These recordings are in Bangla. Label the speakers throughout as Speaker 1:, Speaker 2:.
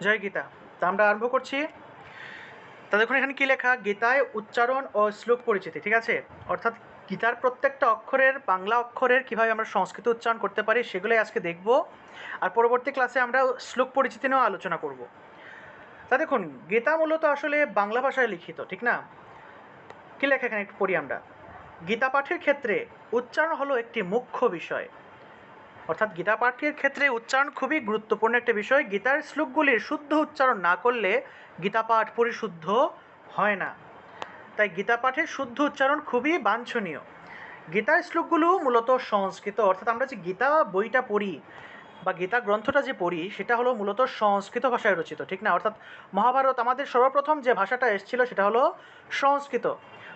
Speaker 1: জয় গীতা। তা আমরা আরম্ভ করছি। তা দেখুন, এখানে কী লেখা? গীতায় উচ্চারণ ও শ্লোক পরিচিতি, ঠিক আছে? অর্থাৎ গীতার প্রত্যেকটা অক্ষরের, বাংলা অক্ষরের কীভাবে আমরা সংস্কৃত উচ্চারণ করতে পারি, সেগুলোই আজকে দেখব। আর পরবর্তী ক্লাসে আমরা শ্লোক পরিচিতি নিয়েও আলোচনা করব। তা দেখুন, গীতা মূলত আসলে বাংলা ভাষায় লিখিত, ঠিক না? কী লেখা এখানে? একটু পড়ি আমরা। গীতা পাঠের ক্ষেত্রে উচ্চারণ হলো একটি মুখ্য বিষয়। অর্থাৎ গীতা পাঠের ক্ষেত্রে উচ্চারণ খুবই গুরুত্বপূর্ণ একটা বিষয়। গীতার শ্লোকগুলির শুদ্ধ উচ্চারণ না করলে গীতা পাঠ পরিশুদ্ধ হয় না। তাই গীতা পাঠের শুদ্ধ উচ্চারণ খুবই বাঞ্ছনীয়। গীতার শ্লোকগুলো মূলত সংস্কৃত। অর্থাৎ আমরা যে গীতা বইটা পড়ি বা গীতা গ্রন্থটা যে পড়ি, সেটা হলো মূলত সংস্কৃত ভাষায় রচিত, ঠিক না? অর্থাৎ মহাভারত আমাদের সর্বপ্রথম যে ভাষাটা এসেছিল সেটা হলো সংস্কৃত।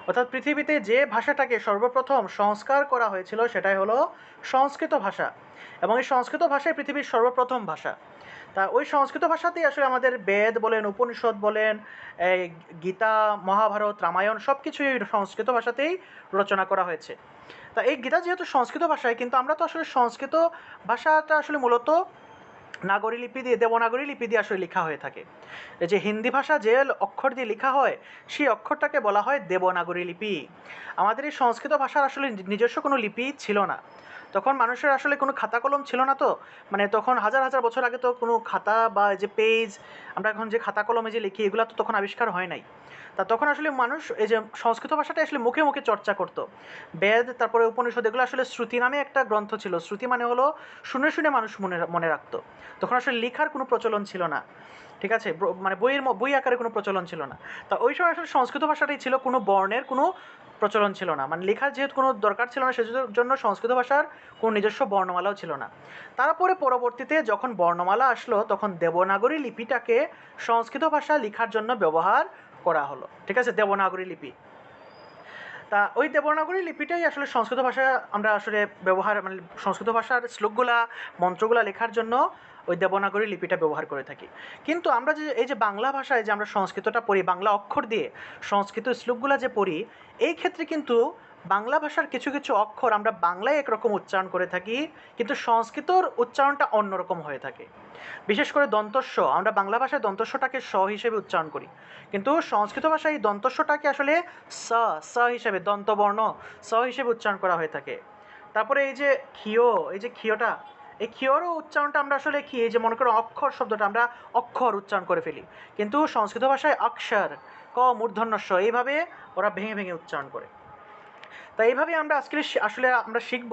Speaker 1: অর্থাৎ পৃথিবীতে যে ভাষাটাকে সর্বপ্রথম সংস্কার করা হয়েছিল সেটাই হলো সংস্কৃত ভাষা। এবং এই সংস্কৃত ভাষাই পৃথিবীর সর্বপ্রথম ভাষা। তা ওই সংস্কৃত ভাষাতেই আসলে আমাদের বেদ বলেন, উপনিষদ বলেন গীতা, মহাভারত, রামায়ণ সব কিছুই সংস্কৃত ভাষাতেই রচনা করা হয়েছে। তা এই গীতা যেহেতু সংস্কৃত ভাষায়, কিন্তু আমরা তো আসলে সংস্কৃত ভাষাটা আসলে মূলত নাগরী লিপি দিয়ে, দেবনাগরী লিপি দিয়ে আসলে লেখা হয়ে থাকে। এই যে হিন্দি ভাষা যে অক্ষর দিয়ে লেখা হয়, সেই অক্ষরটাকে বলা হয় দেবনাগরী লিপি। আমাদের এই সংস্কৃত ভাষার আসলে নিজস্ব কোনো লিপি ছিল না। তখন মানুষের আসলে কোনো খাতা কলম ছিল না তো। মানে তখন হাজার হাজার বছর আগে তো কোনো খাতা বা যে পেজ আমরা এখন যে খাতা কলমে যে লিখি, এগুলো তো তখন আবিষ্কার হয় নাই। তা তখন আসলে মানুষ, এই যে সংস্কৃত ভাষাটা আসলে মুখে মুখে চর্চা করতো। বেদ, তারপরে উপনিষদ, এগুলো আসলে শ্রুতি নামে একটা গ্রন্থ ছিল। শ্রুতি মানে হলো শুনে শুনে মানুষ মনে মনে রাখতো। তখন আসলে লেখার কোনো প্রচলন ছিল না। ঠিক আছে? মানে বইয়ের বই আকারে কোনো প্রচলন ছিল না। তা ওই সময় আসলে সংস্কৃত ভাষাটাই ছিল, কোনো বর্ণের কোনো প্রচলন ছিল না। মানে লেখার যেহেতু কোনো দরকার ছিল না, সেজন্য সংস্কৃত ভাষার কোনো নিজস্ব বর্ণমালাও ছিল না। তারপরে পরবর্তীতে যখন বর্ণমালা আসলো, তখন দেবনাগরী লিপিটাকে সংস্কৃত ভাষা লেখার জন্য ব্যবহার করা হলো। ঠিক আছে? দেবনাগরী লিপি। তা ওই দেবনাগরী লিপিটাই আসলে সংস্কৃত ভাষা আমরা আসলে ব্যবহার মানে সংস্কৃত ভাষার শ্লোকগুলা, মন্ত্রগুলা লেখার জন্য ওই দেবনাগরী লিপিটা ব্যবহার করে থাকি। কিন্তু আমরা যে এই যে বাংলা ভাষায় যে আমরা সংস্কৃতটা পড়ি, বাংলা অক্ষর দিয়ে সংস্কৃত শ্লোকগুলা যে পড়ি, এই ক্ষেত্রে কিন্তু বাংলা ভাষার কিছু কিছু অক্ষর আমরা বাংলায় একরকম উচ্চারণ করে থাকি, কিন্তু সংস্কৃতর উচ্চারণটা অন্যরকম হয়ে থাকে। বিশেষ করে দন্তস্ব, আমরা বাংলা ভাষায় দন্তস্বটাকে স হিসেবে উচ্চারণ করি। কিন্তু সংস্কৃত ভাষায় এই দন্তস্বটাকে আসলে স স হিসেবে, দন্তবর্ণ, স হিসেবে উচ্চারণ করা হয়ে থাকে। তারপরে এই যে ক্ষিয়, এই যে ক্ষিয়টা, এই ক্ষিয়রও উচ্চারণটা আমরা আসলে কি, এই যে মনে করো অক্ষর শব্দটা আমরা অক্ষর উচ্চারণ করে ফেলি। কিন্তু সংস্কৃত ভাষায় অক্ষর, ক মূর্ধন্য মূর্ধন্যস্ব, এইভাবে ওরা ভেঙে ভেঙে উচ্চারণ করে। তাই এইভাবে আমরা আজকে আসলে আমরা শিখব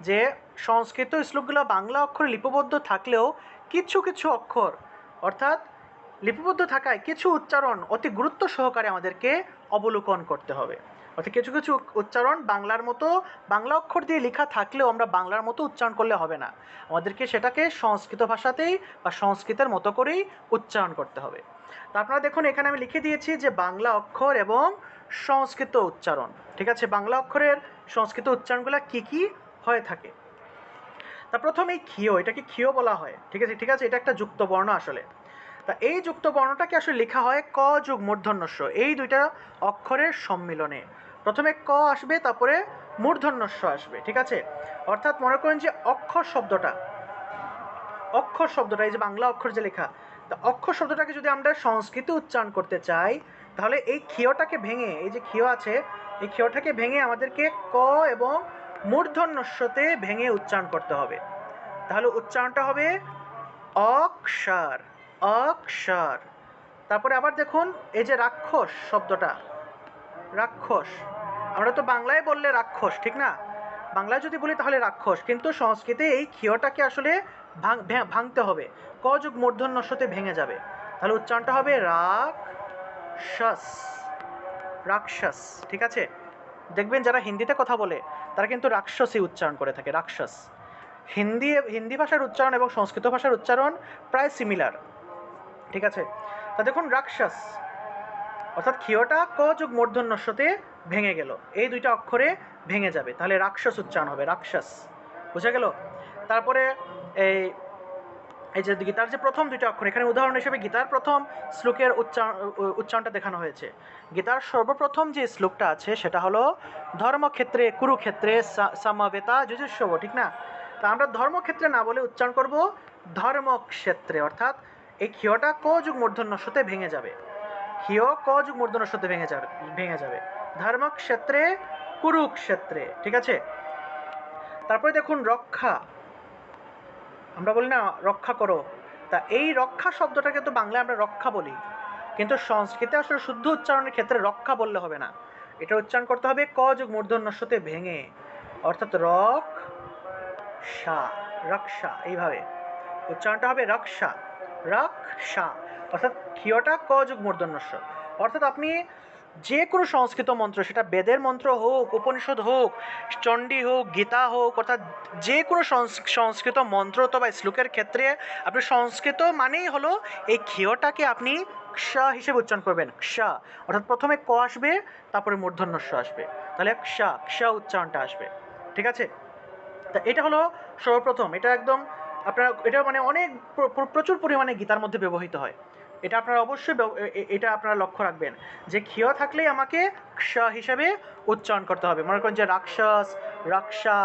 Speaker 1: যে সংস্কৃত শ্লোকগুলো বাংলা অক্ষরে লিপিবদ্ধ থাকলেও কিছু কিছু অক্ষর, অর্থাৎ লিপিবদ্ধ থাকায় কিছু উচ্চারণ অতি গুরুত্ব সহকারে আমাদেরকে অবলোকন করতে হবে। অর্থাৎ কিছু কিছু উচ্চারণ বাংলার মতো, বাংলা অক্ষর দিয়ে লেখা থাকলেও আমরা বাংলার মতো উচ্চারণ করলে হবে না। আমাদেরকে সেটাকে সংস্কৃত ভাষাতেই বা সংস্কৃতের মতো করেই উচ্চারণ করতে হবে। তা আপনারা দেখুন, এখানে আমি লিখে দিয়েছি যে বাংলা অক্ষর এবং সংস্কৃত উচ্চারণ। ঠিক আছে? বাংলা অক্ষরের সংস্কৃত উচ্চারণগুলো কি কি হয়ে থাকে? তা প্রথম এই ক্ষীয়, এটাকে ক্ষীয় বলা হয়। ঠিক আছে? ঠিক আছে? এটা একটা যুক্ত বর্ণ আসলে। তা এই যুক্ত বর্ণটাকে আসলে লেখা হয় ক যুগ মূর্ধন্যস্য। এই দুইটা অক্ষরের সম্মিলনে। প্রথমে ক আসবে, তারপরে মূর্ধন্যস্য আসবে, ঠিক আছে? অর্থাৎ মনে করেন যে অক্ষর শব্দটা অক্ষর শব্দটা, এই যে বাংলা অক্ষর যে লেখা, তা অক্ষর শব্দটাকে যদি আমরা সংস্কৃতে উচ্চারণ করতে চাই, তাহলে এই ক্ষীয়টাকে ভেঙে, এই যে ক্ষীয় আছে, এই ক্ষীয়টাকে ভেঙে আমাদেরকে ক এবং মূর্ধন্যস্যতে ভেঙে উচ্চারণ করতে হবে। তাহলে উচ্চারণটা হবে অক্ষর অক্ষর। তারপরে আবার দেখুন, এই যে রাক্ষস শব্দটা, রাক্ষস আমরা তো বাংলায় বললে রাক্ষস, ঠিক না? বাংলায় যদি বলি তাহলে রাক্ষস, কিন্তু সংস্কৃতে এই ক্ষীয়টাকে আসলে ভাঙ ভাঙতে হবে। ক যুগ মূর্ধন্যস্যতে ভেঙে যাবে। তাহলে উচ্চারণটা হবে রাক্ষস। রাক্ষস, ঠিক আছে? দেখবেন যারা হিন্দিতে কথা বলে, তারা কিন্তু রাক্ষসই উচ্চারণ করে থাকে, রাক্ষস। হিন্দি হিন্দি ভাষার উচ্চারণ এবং সংস্কৃত ভাষার উচ্চারণ প্রায় সিমিলার ঠিক আছে? তা দেখুন, রাক্ষস অর্থাৎ ক্ষীয়টা ক যুগ মূর্ধন্যস্যতে ভেঙে গেল। এই দুইটা অক্ষরে ভেঙে যাবে। তাহলে রাক্ষস উচ্চারণ হবে, রাক্ষস। বুঝা গেল? তারপরে এই এই যে গীতার যে প্রথম দুইটা অক্ষর, এখানে উদাহরণ হিসেবে গীতার প্রথম শ্লোকের উচ্চারণ উচ্চারণটা দেখানো হয়েছে। গীতার সর্বপ্রথম যে শ্লোকটা আছে, সেটা হলো, ধর্মক্ষেত্রে কুরুক্ষেত্রে সামবেতা যুজস্বব, ঠিক না? তা আমরা ধর্মক্ষেত্রে না বলে উচ্চারণ করব ধর্মক্ষেত্রে। অর্থাৎ এই ক্ষীয়টা ক যুগ মূর্ধন্যস্যতে ভেঙে যাবে। ক্ষীয় ক যুগ মূর্ধন্যস্যতে ভেঙে যাবে ভেঙে যাবে। ধর্মক্ষেত্রে কুরুক্ষেত্রে ঠিক আছে? তারপরে দেখুন রক্ষা। আমরা বলি না, রক্ষা করো। তা এই রক্ষা শব্দটাকে তো বাংলায় আমরা রক্ষা বলি। কিন্তু সংস্কৃতে আসলে শুদ্ধ উচ্চারণের ক্ষেত্রে রক্ষা বললে হবে না। এটা উচ্চারণ করতে হবে ক যুগ মূর্ধন্যস্যতে ভেঙে। অর্থাৎ রক, সা, রক্ষা, এইভাবে। উচ্চারণটা হবে রক্ষা। রক্ষা। অর্থাৎ ক্ষীয়টা ক যুগ মূর্ধন্যস্য অর্থাৎ আপনি যে কোনো সংস্কৃত মন্ত্র, সেটা বেদের মন্ত্র হোক, উপনিষদ হোক, চণ্ডী হোক, গীতা হোক, অর্থাৎ যে কোনো সংস্কৃত মন্ত্র অথবা শ্লোকের ক্ষেত্রে আপনি সংস্কৃত মানেই হলো এই ক্ষীয়টাকে আপনি ক্ষা হিসেবে উচ্চারণ করবেন, ক্ষা। অর্থাৎ প্রথমে ক আসবে, তারপরে মূর্ধন্যস্য আসবে। তাহলে ক্ষা ক্ষা উচ্চারণটা আসবে। ঠিক আছে? তা এটা হলো সর্বপ্রথম। এটা একদম আপনার, এটা মানে অনেক প্র- প্র- প্রচুর পরিমাণে গীতার মধ্যে ব্যবহৃত হয়। এটা আপনারা অবশ্যই এটা আপনারা লক্ষ্য রাখবেন যে ক্ষীয় থাকলেই আমাকে ক্ষ হিসাবে উচ্চারণ করতে হবে। মনে করেন যে রাক্ষস রাক্ষা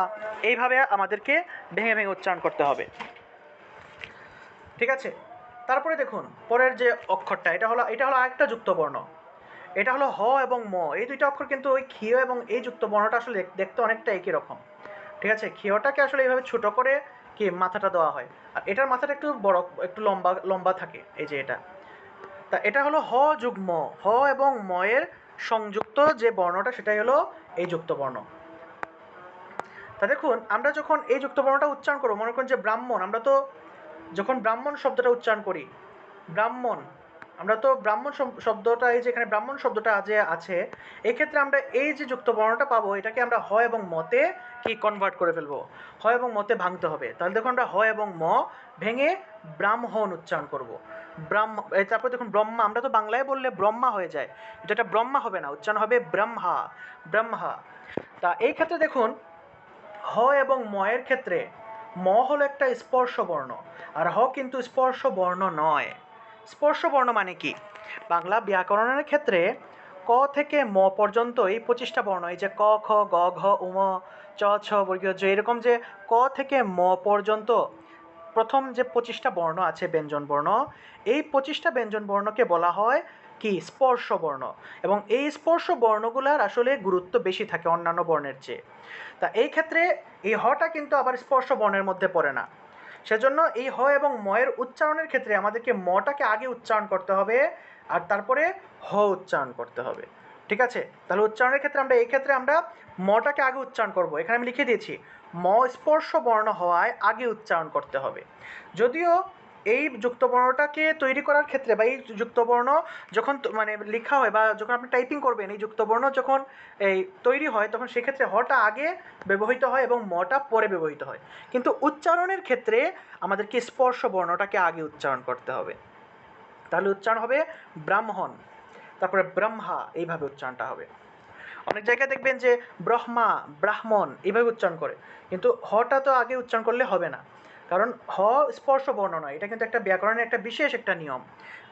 Speaker 1: এইভাবে আমাদেরকে ভেঙে ভেঙে উচ্চারণ করতে হবে। ঠিক আছে? তারপরে দেখুন, পরের যে অক্ষরটা, এটা হলো এটা হলো আরেকটা যুক্ত বর্ণ এটা হলো হ এবং ম। এই দুইটা অক্ষর কিন্তু ওই ক্ষীয় এবং এই যুক্ত বর্ণটা আসলে দেখতে অনেকটা একই রকম। ঠিক আছে? ক্ষীয়টাকে আসলে এইভাবে ছোট করে কি মাথাটা দেওয়া হয়। আর এটার মাথাটা একটু বড়, একটু লম্বা লম্বা থাকে। এই যে এটা। তা এটা হলো হ যোগ ম। হ এবং ময়ের সংযুক্ত যে বর্ণটা, সেটাই হলো এই যুক্ত বর্ণ। তা দেখুন, আমরা যখন এই যুক্ত বর্ণটা উচ্চারণ করব, মনে করুন যে ব্রাহ্মণ, আমরা তো যখন ব্রাহ্মণ শব্দটা উচ্চারণ করি, ব্রাহ্মণ আমরা তো ব্রাহ্মণ শব- শব্দটা, এই যে এখানে ব্রাহ্মণ শব্দটা যে আছে, এক্ষেত্রে আমরা এই যে যুক্ত বর্ণটা পাবো, এটাকে আমরা হ এবং মতে কি কনভার্ট করে ফেলব? হ এবং মতে ভাঙতে হবে। তাহলে দেখুন আমরা হ এবং ম ভেঙে ব্রাহ্মণ উচ্চারণ করব। ব্রাহ্ম তারপর দেখুন ব্রহ্মা, আমরা তো বাংলায় বললে ব্রহ্মা হয়ে যায়। একটা ব্রহ্মা হবে না, উচ্চারণ হবে ব্রহ্মা ব্রহ্মা। তা এই ক্ষেত্রে দেখুন, হ এবং ময়ের ক্ষেত্রে ম হলো একটা স্পর্শ বর্ণ আর হ কিন্তু স্পর্শ বর্ণ নয়। স্পর্শ বর্ণ মানে কি? বাংলা ব্যাকরণের ক্ষেত্রে ক থেকে ম পর্যন্ত এই পঁচিশটা বর্ণ। এই যে ক, খ, গ, ঘ উম চ, ছ, বর্গীয় জ, এরকম যে ক থেকে ম পর্যন্ত প্রথম যে পঁচিশটা বর্ণ আছে ব্যঞ্জন বর্ণ, এই পঁচিশটা ব্যঞ্জন বর্ণকে বলা হয় কি? স্পর্শ বর্ণ এবং এই স্পর্শ বর্ণগুলার আসলে গুরুত্ব বেশি থাকে অন্যান্য বর্ণের চেয়ে। তা এই ক্ষেত্রে এই হটা কিন্তু আবার স্পর্শ বর্ণের মধ্যে পড়ে না। সেজন্য এই হ এবং ময়ের উচ্চারণের ক্ষেত্রে আমাদেরকে মটাকে আগে উচ্চারণ করতে হবে আর তারপরে হ উচ্চারণ করতে হবে। ঠিক আছে? তাহলে উচ্চারণের ক্ষেত্রে আমরা, এই ক্ষেত্রে আমরা মটাকে আগে উচ্চারণ করব। এখানে আমি লিখে দিয়েছি, ম স্পর্শ বর্ণ হওয়ায় আগে উচ্চারণ করতে হবে। যদিও এই যুক্তবর্ণটাকে তৈরি করার ক্ষেত্রে বা এই যুক্তবর্ণ যখন মানে লেখা হয় বা যখন আপনি টাইপিং করবেন, এই যুক্তবর্ণ যখন এই তৈরি হয়, তখন সেক্ষেত্রে হটা আগে ব্যবহৃত হয় এবং মটা পরে ব্যবহৃত হয়। কিন্তু উচ্চারণের ক্ষেত্রে আমাদেরকে স্পর্শ বর্ণটাকে আগে উচ্চারণ করতে হবে। তাহলে উচ্চারণ হবে ব্রাহ্মণ, তারপরে ব্রহ্মা, এইভাবে উচ্চারণটা হবে। অনেক জায়গায় দেখবেন যে ব্রহ্মা, ব্রাহ্মণ, এইভাবে উচ্চারণ করে। কিন্তু হটা তো আগে উচ্চারণ করলে হবে না। কারণ হ স্পর্শ বর্ণ নয়, এটা কিন্তু একটা ব্যাকরণের একটা বিশেষ একটা নিয়ম,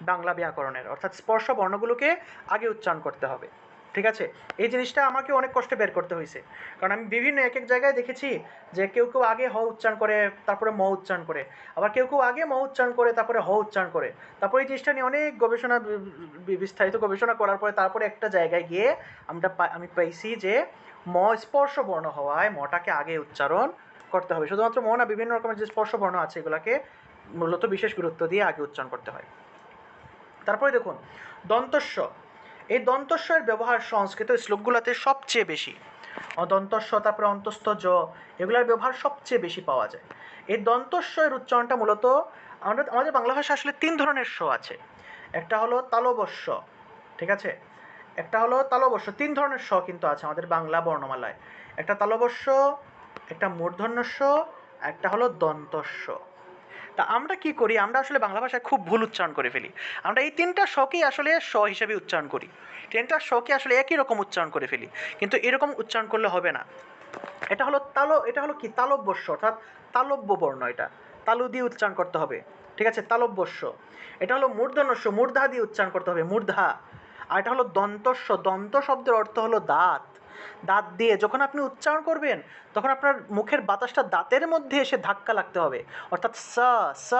Speaker 1: বাংলা ব্যাকরণের। অর্থাৎ স্পর্শ বর্ণগুলোকে আগে উচ্চারণ করতে হবে, ঠিক আছে? এই জিনিসটা আমাকে অনেক কষ্টে বের করতে হয়েছে। কারণ আমি বিভিন্ন এক এক জায়গায় দেখেছি যে কেউ কেউ আগে হ উচ্চারণ করে, তারপরে ম উচ্চারণ করে। আবার কেউ কেউ আগে ম উচ্চারণ করে, তারপরে হ উচ্চারণ করে। তারপরে এই জিনিসটা নিয়ে অনেক গবেষণা বিস্তারিত গবেষণা করার পরে তারপরে একটা জায়গায় গিয়ে আমরা আমি পাইছি যে ম স্পর্শ বর্ণ হওয়ায় মটাকে আগে উচ্চারণ করতে হবে। শুধুমাত্র ম না বিভিন্ন রকমের যে স্পর্শ বর্ণ আছে এগুলোকে মূলত বিশেষ গুরুত্ব দিয়ে আগে উচ্চারণ করতে হয়। তারপরে দেখুন, দন্তস্ব। এই দন্তস্বয়ের ব্যবহার সংস্কৃত শ্লোকগুলোতে সবচেয়ে বেশি। দন্তস্ব তারপরে অন্তস্থ জ এগুলোর ব্যবহার সবচেয়ে বেশি পাওয়া যায়। এই দন্তস্বয়ের উচ্চারণটা মূলত আমাদের আমাদের বাংলা ভাষা আসলে তিন ধরনের স আছে। একটা হলো তালবস্য ঠিক আছে? একটা হলো তালবস্য তিন ধরনের স কিন্তু আছে আমাদের বাংলা বর্ণমালায়। একটা তালবস্য একটা মূর্ধন্যস্য, একটা হলো দন্তস্য। তা আমরা কি করি? আমরা আসলে বাংলা ভাষায় খুব ভুল উচ্চারণ করে ফেলি। আমরা এই তিনটা শকেই আসলে স হিসেবে উচ্চারণ করি। তিনটা শকে আসলে একই রকম উচ্চারণ করে ফেলি। কিন্তু এরকম উচ্চারণ করলে হবে না। এটা হলো তালো, এটা হলো কি? তালব্যস্য, অর্থাৎ তালব্য বর্ণ এটা। তালু দিয়ে উচ্চারণ করতে হবে। ঠিক আছে? তালব্যস্য। এটা হলো মূর্ধন্যস্য, মূর্ধা দিয়ে উচ্চারণ করতে হবে। মূর্ধা। আর এটা হলো দন্তস্ব দন্ত শব্দের অর্থ হলো দাঁত। দাঁত দিয়ে যখন আপনি উচ্চারণ করবেন, তখন আপনার মুখের বাতাসটা দাঁতের মধ্যে এসে ধাক্কা লাগতে হবে। অর্থাৎ স স।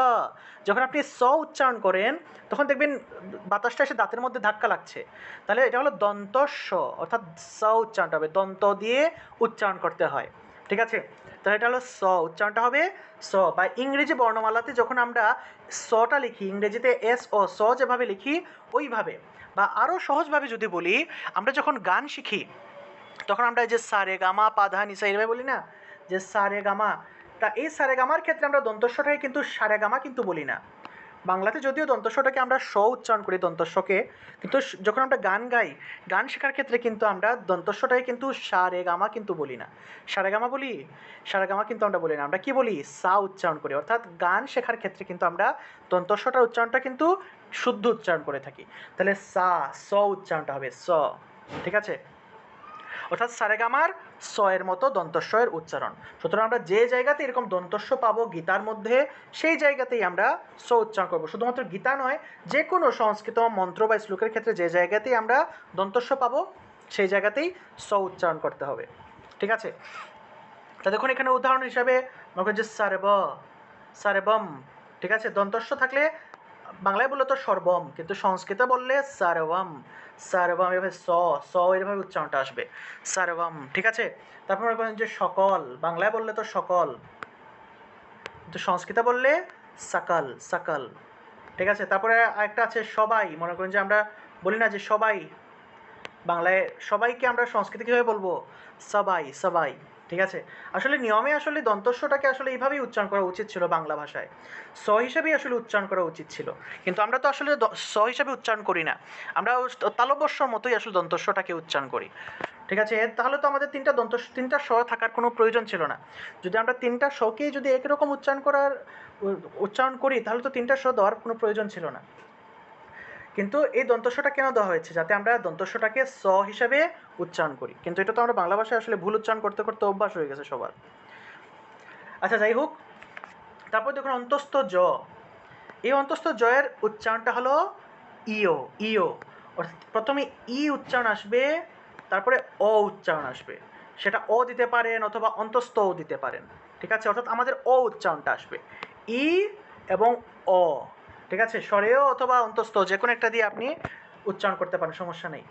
Speaker 1: যখন আপনি স উচ্চারণ করেন, তখন দেখবেন বাতাসটা এসে দাঁতের মধ্যে ধাক্কা লাগছে। তাহলে এটা হলো দন্তস্ব অর্থাৎ স উচ্চারণটা হবে। দন্ত দিয়ে উচ্চারণ করতে হয়। ঠিক আছে? তাহলে এটা হলো স, উচ্চারণটা হবে স। বা ইংরেজি বর্ণমালাতে যখন আমরা সটা লিখি, ইংরেজিতে এস ও, স যেভাবে লিখি, ওইভাবে। আরও সহজভাবে যদি বলি, আমরা যখন গান শিখি, তখন আমরা যে সারে গামা পাধা নিসা এভাবে বলি না? যে সারে গামা, তা এই সারে গামার ক্ষেত্রে আমরা দন্তস্বটাকে কিন্তু সারে গামা কিন্তু বলি না। বাংলাতে যদিও দন্তস্বটাকে আমরা স উচ্চারণ করি, দন্তস্বকে, কিন্তু যখন আমরা গান গাই, গান শেখার ক্ষেত্রে কিন্তু আমরা দন্তস্বটাকে কিন্তু সারে গামা কিন্তু বলি না। সারে গামা বলি? সারে গামা কিন্তু আমরা বলি না। আমরা কি বলি? সা উচ্চারণ করি। অর্থাৎ গান শেখার ক্ষেত্রে কিন্তু আমরা দন্তস্বটার উচ্চারণটা কিন্তু শুদ্ধ উচ্চারণ করে থাকি। তাহলে সা স উচ্চারণটা হবে স। ঠিক আছে? অর্থাৎ সারেগামার এর মতো দন্তস্বয়ের উচ্চারণ। সুতরাং আমরা যে জায়গাতে এরকম দন্তস্ব পাবো গীতার মধ্যে, সেই জায়গাতেই আমরা স উচ্চারণ করব। শুধুমাত্র গীতা নয়, যে কোনো সংস্কৃত মন্ত্র বা শ্লোকের ক্ষেত্রে যে জায়গাতেই আমরা দন্তস্ব পাবো, সেই জায়গাতেই স উচ্চারণ করতে হবে। ঠিক আছে? তা দেখুন, এখানে উদাহরণ হিসাবে মনে যে সারেব, সারেবম। ঠিক আছে? দন্তস্ব থাকলে বাংলায় বললে তো সর্বম, কিন্তু সংস্কৃতে বললে সারবম সারবম এভাবে স স এভাবে উচ্চারণটা আসবে। সারবম ঠিক আছে? তারপর করেন যে সকল, বাংলায় বললে তো সকল। কিন্তু সংস্কৃতে বললে সাকাল সাকাল। ঠিক আছে? তারপরে আরেকটা আছে সবাই। মনে করেন যে আমরা বলি না যে সবাই। বাংলায় সবাইকে আমরা সংস্কৃতি কীভাবে বলব? সবাই সবাই। ঠিক আছে? আসলে নিয়মে আসলে দন্তস্বটাকে আসলে এইভাবেই উচ্চারণ করা উচিত ছিল বাংলা ভাষায়। স হিসেবেই আসলে উচ্চারণ করা উচিত ছিল। কিন্তু আমরা তো আসলে স হিসাবে উচ্চারণ করি না। আমরা তালবস্যর মতোই আসলে দন্তস্বটাকে উচ্চারণ করি। ঠিক আছে? তাহলে তো আমাদের তিনটা দন্ত তিনটা স থাকার কোনো প্রয়োজন ছিল না। যদি আমরা তিনটা শকেই যদি একই রকম উচ্চারণ করার উচ্চারণ করি, তাহলে তো তিনটা স দেওয়ার কোনো প্রয়োজন ছিল না। কিন্তু এই দন্তস্বটা কেন দেওয়া হয়েছে? যাতে আমরা দন্তস্বটাকে স হিসাবে উচ্চারণ করি। কিন্তু এটা তো আমরা বাংলা ভাষায় আসলে ভুল উচ্চারণ করতে করতে অভ্যাস হয়ে গেছে সবার। আচ্ছা যাই হোক। তারপর দেখুন, অন্তস্থ জ। এই অন্তস্থ জয়ের উচ্চারণটা হলো ইও ইও অর্থাৎ প্রথমে ই উচ্চারণ আসবে, তারপরে অ উচ্চারণ আসবে। সেটা অ দিতে পারেন অথবা অন্তস্থ ও দিতে পারেন। ঠিক আছে? অর্থাৎ আমাদের অ উচ্চারণটা আসবে। ই এবং অ। ঠিক আছে? স্বরেও অথবা অন্তস্থ যে কোনো একটা দিয়ে আপনি উচ্চারণ করতে পারেন, সমস্যা নেই।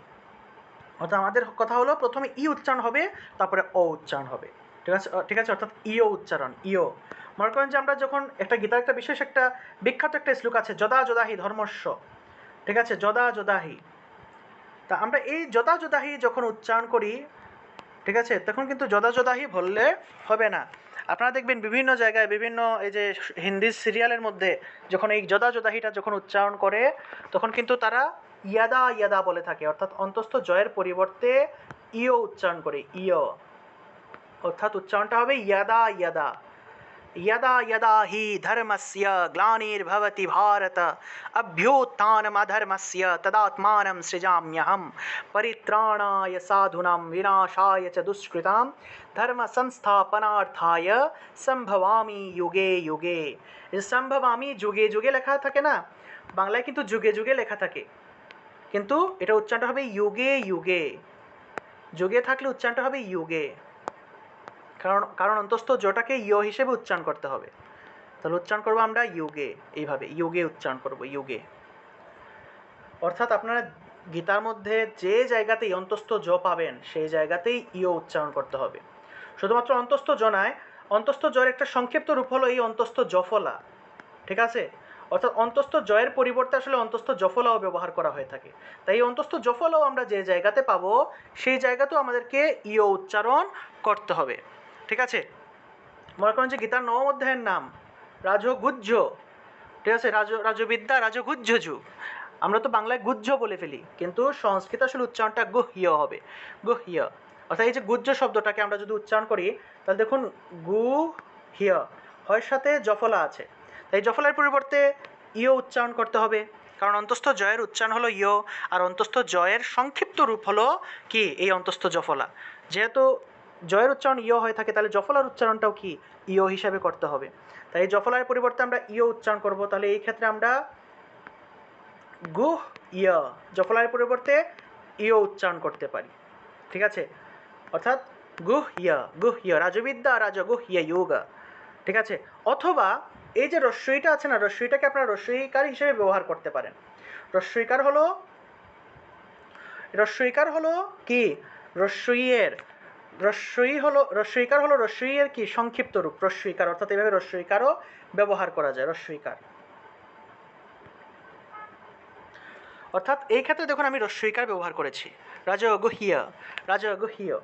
Speaker 1: অর্থাৎ আমাদের কথা হলো প্রথমে ই উচ্চারণ হবে, তারপরে অ উচ্চারণ হবে। ঠিক আছে? ঠিক আছে? অর্থাৎ ইও উচ্চারণ ইও মনে করেন যে আমরা যখন একটা গীতার একটা বিশেষ একটা বিখ্যাত একটা শ্লোক আছে, যদা যদাহি ধর্মস্ব। ঠিক আছে? যদা যদাহি। তা আমরা এই যদা যদাহি যখন উচ্চারণ করি, ঠিক আছে? তখন কিন্তু যদা যদাহি বললে হবে না। আপনারা দেখবেন বিভিন্ন জায়গায় বিভিন্ন এই যে হিন্দি সিরিয়ালের মধ্যে যখন এই যদা যদাহিটা যখন উচ্চারণ করে, তখন কিন্তু তারা ইয়াদা ইয়াদা বলে থাকে। অর্থাৎ অন্তস্থ জয়ের পরিবর্তে ইয় উচ্চারণ করে, ইয়। অর্থাৎ উচ্চারণটা হবে ইয়াদা ইয়াদা। यदा यदा हि धर्मस्य ग्लानिर्भवति भारत अभ्युत्थानमधर्मस्य तदात्मानं सृजाम्यहं परित्राणाय साधूनां विनाशाय च दुष्कृतां ধর্মসংস্থাপনার্থায় সম্ভবামি যুগে যুগে এই সম্ভবামি যুগে যুগে লেখা থাকে না বাংলায় কিন্তু যুগে যুগে লেখা থাকে কিন্তু এটা উচ্চারণটা হবে যুগে যুগে যুগে থাকলে উচ্চারণটা হবে যুগে কারণ কারণ অন্তস্থ জটাকে ইয় হিসেবে উচ্চারণ করতে হবে। তাহলে উচ্চারণ করব আমরা ইউগে এইভাবে ইউগে উচ্চারণ করব ইউগে অর্থাৎ আপনারা গীতার মধ্যে যে জায়গাতেই অন্তস্থ জ পাবেন, সেই জায়গাতেই ইয় উচ্চারণ করতে হবে। শুধুমাত্র অন্তস্থ জ নয়, অন্তস্থ জয়ের একটা সংক্ষিপ্ত রূপ হলো এই অন্তস্থ জফলা ঠিক আছে? অর্থাৎ অন্তস্থ জয়ের পরিবর্তে আসলে অন্তস্থ জফলাও ব্যবহার করা হয়ে থাকে। তাই এই অন্তস্থ জফলাও আমরা যে জায়গাতে পাবো, সেই জায়গাতেও আমাদেরকে ইয় উচ্চারণ করতে হবে। ঠিক আছে? মনে করেন যে গীতার নবম অধ্যায়ের নাম, রাজগুজ্জ। ঠিক আছে? রাজ, রাজবিদ্যা রাজগুজ্জ আমরা তো বাংলায় গুজ্জ বলে ফেলি, কিন্তু সংস্কৃত আসলে উচ্চারণটা গুহ্য হবে। গুহ্য। অর্থাৎ এই যে গুজ্জ শব্দটাকে আমরা যদি উচ্চারণ করি, তাহলে দেখুন গু হিয় হয় সাথে জফলা আছে। তাই জফলার পরিবর্তে ইয় উচ্চারণ করতে হবে। কারণ অন্তস্থ জয়ের উচ্চারণ হলো ইয়, আর অন্তস্থ জয়ের সংক্ষিপ্ত রূপ হলো কি? এই অন্তস্থ জফলা। যেহেতু জয়ের উচ্চারণ ইয় হয়ে থাকে, তাহলে জফলার উচ্চারণটাও কি? ইয় হিসাবে করতে হবে। তাই এই জফলার পরিবর্তে আমরা ইয় উচ্চারণ করব। তাহলে এই ক্ষেত্রে আমরা গুহ, ইয়, জফলার পরিবর্তে ইয় উচ্চারণ করতে পারি। ঠিক আছে? অর্থাৎ গুহ, ইয় গুহ, ইয়, রাজবিদ্যা রাজ গুহ ইয়, ইয়োগা। ঠিক আছে? অথবা এই যে রস্যইটা আছে না, রস্যইটাকে আপনারা রস্যইকার হিসেবে ব্যবহার করতে পারেন। রস্যইকার হলো রস্যইকার হলো কি? রস্যইয়ের রস্যই হলো রস্যইকার হলো রস্যইয়ের কি? সংক্ষিপ্ত রূপ রস্যইকার অর্থাৎ এভাবে রস্যইকারও ব্যবহার করা যায় রস্যইকার অর্থাৎ এই ক্ষেত্রে দেখুন আমি রস্যইকার ব্যবহার করেছি। রাজগহিয়া রাজগহিয়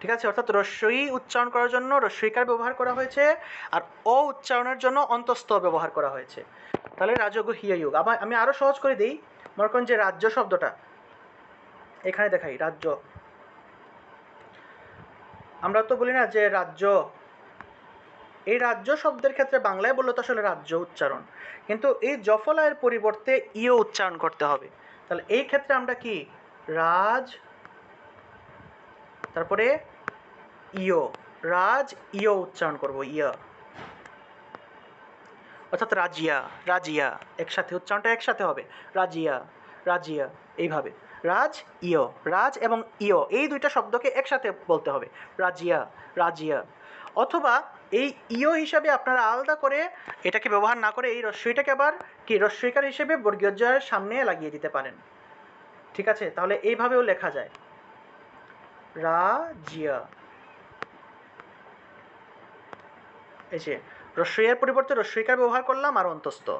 Speaker 1: ঠিক আছে? অর্থাৎ রস্যই উচ্চারণ করার জন্য রস্যইকার ব্যবহার করা হয়েছে আর অ উচ্চারণের জন্য অন্তস্থ ব্যবহার করা হয়েছে। তাহলে রাজগহিয়া যুগ। আবার আমি আরও সহজ করে দিই। মনে করেন যে রাজ্য শব্দটা। এখানে দেখাই, রাজ্য আমরা তো বলি না যে রাজ্য, এই রাজ্য শব্দের ক্ষেত্রে বাংলায় বললে তো আসলে রাজ্য উচ্চারণ। কিন্তু এই জফলায়ের পরিবর্তে ইও উচ্চারণ করতে হবে। তাহলে এই ক্ষেত্রে আমরা কি? রাজ, তারপরে ইও, রাজ, ইও উচ্চারণ করব, ইয়া। অর্থাৎ রাজিয়া রাজিয়া, একসাথে উচ্চারণটা একসাথে হবে। রাজিয়া রাজিয়া, এইভাবে। রাজ, ইয়। রাজ এবং ইয়, এই দুইটা শব্দকে একসাথে বলতে হবে। রাজিয়া রাজিয়া। অথবা এই ইয় হিসাবে আপনারা আলাদা করে এটাকে ব্যবহার না করে এই রস্যইটাকে আবার কি রস্যইকার হিসেবে বর্গীয়জয়ের সামনে লাগিয়ে দিতে পারেন। ঠিক আছে? তাহলে এইভাবেও লেখা যায়। রাজিয়া। এই যে রস্যইয়ের পরিবর্তে রস্যইকার ব্যবহার করলাম আর অন্তস্থ।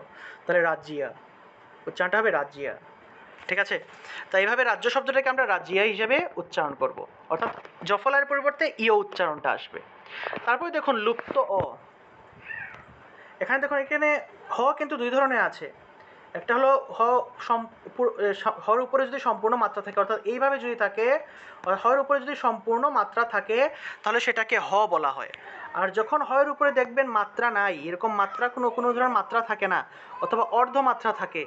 Speaker 1: তাহলে রাজিয়া। উচ্চারণটা হবে রাজিয়া। ঠিক আছে? তো এইভাবে রাজ্য শব্দটাকে আমরা রাজিয়া হিসেবে উচ্চারণ করব। অর্থাৎ জফলার পরিবর্তে ইও উচ্চারণটা আসবে। তারপরে দেখুন, লুপ্ত অ। এখানে দেখুন, এখানে হ কিন্তু দুই ধরনের আছে। একটা হলো হ হর উপরে যদি সম্পূর্ণ মাত্রা থাকে, অর্থাৎ এইভাবে যদি থাকে হর উপরে যদি সম্পূর্ণ মাত্রা থাকে, তাহলে সেটাকে হ বলা হয়। আর যখন হয়ের উপরে দেখবেন মাত্রা নাই, এরকম মাত্রা কোনো কোনো ধরনের মাত্রা থাকে না, অথবা অর্ধ মাত্রা থাকে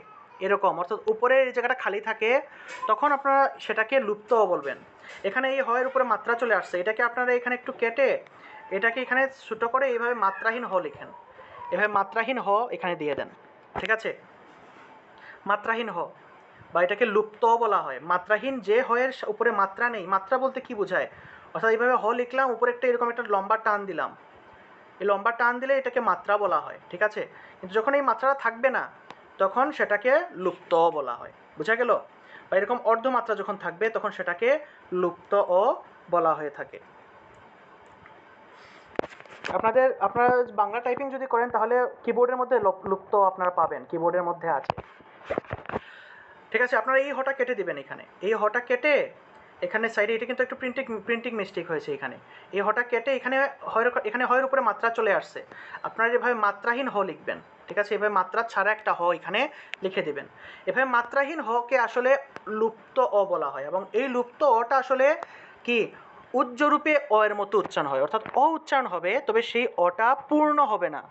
Speaker 1: এরকম, অর্থাৎ উপরে এই জায়গাটা খালি থাকে, তখন আপনারা সেটাকে লুপ্ত বলবেন। এখানে এই হয়ের উপরে মাত্রা চলে আসছে, এটাকে আপনারা এখানে একটু কেটে, এটাকে এখানে ছোটো করে এইভাবে মাত্রাহীন হ লিখেন। এভাবে মাত্রাহীন হ এখানে দিয়ে দেন, ঠিক আছে? মাত্রাহীন হ, বা এটাকে লুপ্ত বলা হয়। মাত্রাহীন যে হয়ের উপরে মাত্রা নেই, মাত্রা বলতে কি বোঝায়? অর্থাৎ এইভাবে হ লিখলাম, উপরে একটা এরকম একটা লম্বা টান দিলাম। এই লম্বা টান দিলে এটাকে মাত্রা বলা হয়, ঠিক আছে? কিন্তু যখন এই মাত্রাটা থাকবে না তখন সেটাকে লুপ্ত বলা হয়। বোঝা গেল? বা এরকম অর্ধমাত্রা যখন থাকবে, তখন সেটাকে লুপ্ত ও বলা হয়ে থাকে। আপনাদের, আপনারা বাংলা টাইপিং যদি করেন, তাহলে কিবোর্ডের মধ্যে লুপ্ত আপনারা পাবেন কিবোর্ডের মধ্যে আছে। ঠিক আছে, আপনারা এই হটা কেটে দিবেন এখানে। এই হটা কেটে এখানে সাইডে এটা কিন্তু একটু প্রিন্টিং প্রিন্টিং মিস্টেক হয়েছে এখানে। এই হটা কেটে এখানে হয় এখানে হয়ের উপরে মাত্রা চলে আসছে। আপনারা যেভাবে মাত্রাহীন হ লিখবেন ঠিক আছে? এভাবে মাত্রা ছাড়া একটা হ এখানে লিখে দেবেন। এভাবে মাত্রাহীন হকে আসলে লুপ্ত অ বলা হয় এবং এই লুপ্ত অটা আসলে কি? উজ্জ্বরূপে অ এর মতো উচ্চারণ হয়। অর্থাৎ অ উচ্চারণ হবে, তবে সেই অটা পূর্ণ হবে না।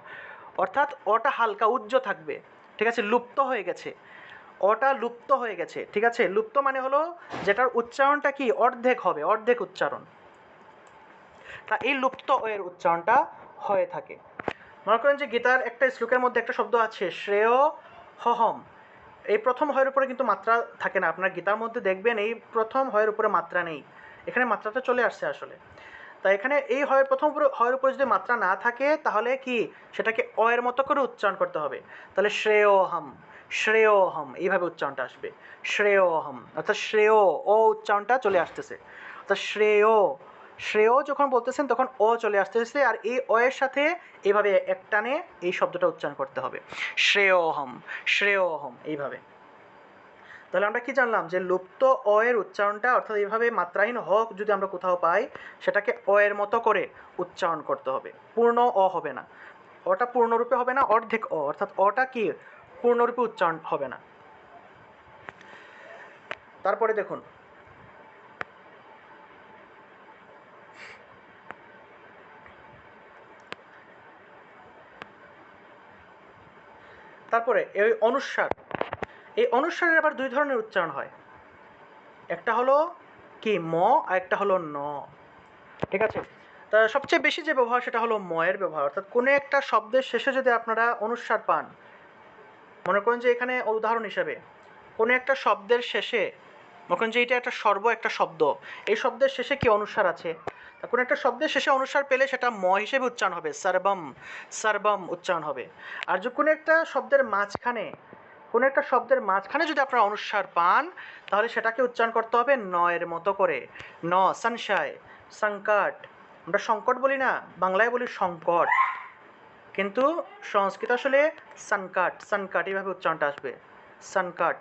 Speaker 1: অর্থাৎ অটা হালকা উজ্জ থাকবে। ঠিক আছে? লুপ্ত হয়ে গেছে। অটা লুপ্ত হয়ে গেছে। ঠিক আছে? লুপ্ত মানে হলো যেটার উচ্চারণটা কি? অর্ধেক হবে, অর্ধেক উচ্চারণ। তা এই লুপ্ত এর উচ্চারণটা হয়ে থাকে। মনে করেন যে গীতার একটা শ্লোকের মধ্যে একটা শব্দ আছে, শ্রেয় হহম। এই প্রথম হয়ের উপরে কিন্তু মাত্রা থাকে না, আপনার গীতার মধ্যে দেখবেন এই প্রথম হয়ের উপরে মাত্রা নেই। এখানে মাত্রাটা চলে আসছে আসলে। তা এখানে এই হয় প্রথম হয়ের উপরে যদি মাত্রা না থাকে, তাহলে কি? সেটাকে অ এর মতো করে উচ্চারণ করতে হবে। তাহলে শ্রেয়হম শ্রেয়হম এইভাবে উচ্চারণটা আসবে। শ্রেয়হম অর্থাৎ শ্রেয় অ উচ্চারণটা চলে আসতেছে। অর্থাৎ শ্রেয় শ্রেয় যখন বলতেছেন, তখন অ চলে আসতেছে আর এই অ এর সাথে এইভাবে একটানে এই শব্দটা উচ্চারণ করতে হবে। শ্রেয়হম শ্রেয়হম, এইভাবে। তাহলে আমরা কি জানলাম যে লুপ্ত অ এর উচ্চারণটা অর্থাৎ এইভাবে মাত্রাহীন হক যদি আমরা কোথাও পাই, সেটাকে অ এর মতো করে উচ্চারণ করতে হবে। পূর্ণ অ হবে না। অটা পূর্ণরূপে হবে না, অর্ধেক অ। অর্থাৎ অটা কি? পূর্ণরূপে উচ্চারণ হবে না। তারপরে দেখুন তারপরে এই অনুস্বার এই অনুস্বারের আবার দুই ধরনের উচ্চারণ হয়। একটা হলো কি ম, আর একটা হলো ন। ঠিক আছে? তা সবচেয়ে বেশি যে ব্যবহার, সেটা হলো ময়ের ব্যবহার। অর্থাৎ কোনো একটা শব্দের শেষে যদি আপনারা অনুস্বার পান, মনে করেন যে এখানে উদাহরণ হিসাবে, কোনো একটা শব্দের শেষে, মনে করেন যে এটা একটা সর্ব একটা শব্দ, এই শব্দের শেষে কি অনুসার আছে? কোনো একটা শব্দের শেষে অনুসার পেলে সেটা ম হিসেবে উচ্চারণ হবে, সর্বম সর্বম উচ্চারণ হবে। আর যে কোনো একটা শব্দের মাঝখানে, কোনো একটা শব্দের মাঝখানে যদি আপনারা অনুসার পান, তাহলে সেটাকে উচ্চারণ করতে হবে নয়ের মতো করে। ন সংশয় সংকট। আমরা সংকট বলি না, বাংলায় বলি সংকট। কিন্তু সংস্কৃত আসলে সংকট সংকট এইভাবে উচ্চারণটা আসবে। সংকট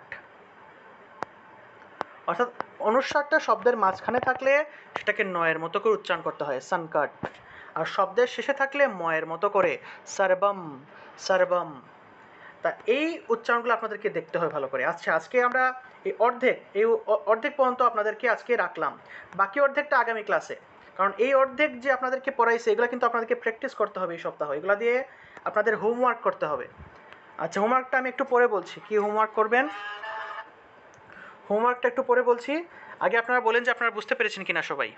Speaker 1: অর্থাৎ অনুস্বারটা শব্দের মাঝখানে থাকলে সেটাকে নয়ের মতো করে উচ্চারণ করতে হয় সংকট আর শব্দের শেষে থাকলে ময়ের মতো করে, সর্বম সর্বম। তা এই উচ্চারণগুলো আপনাদেরকে দেখতে হয় ভালো করে। আচ্ছা আজকে আমরা এই অর্ধেক এই অর্ধেক পর্যন্ত আপনাদেরকে আজকে রাখলাম। বাকি অর্ধেকটা আগামী ক্লাসে। কারণ এই অর্ধেক যে আপনাদেরকে পড়াইছে, এগুলো কিন্তু আপনাদেরকে প্র্যাকটিস করতে হবে এই সপ্তাহ। এগুলো দিয়ে আপনাদের হোমওয়ার্ক করতে হবে। আচ্ছা হোমওয়ার্কটা আমি একটু পরে বলছি। কি হোমওয়ার্ক করবেন? হোমওয়ার্কটা একটু পরে বলছি। আগে আপনারা বলেন যে আপনারা বুঝতে পেরেছেন কিনা সবাই।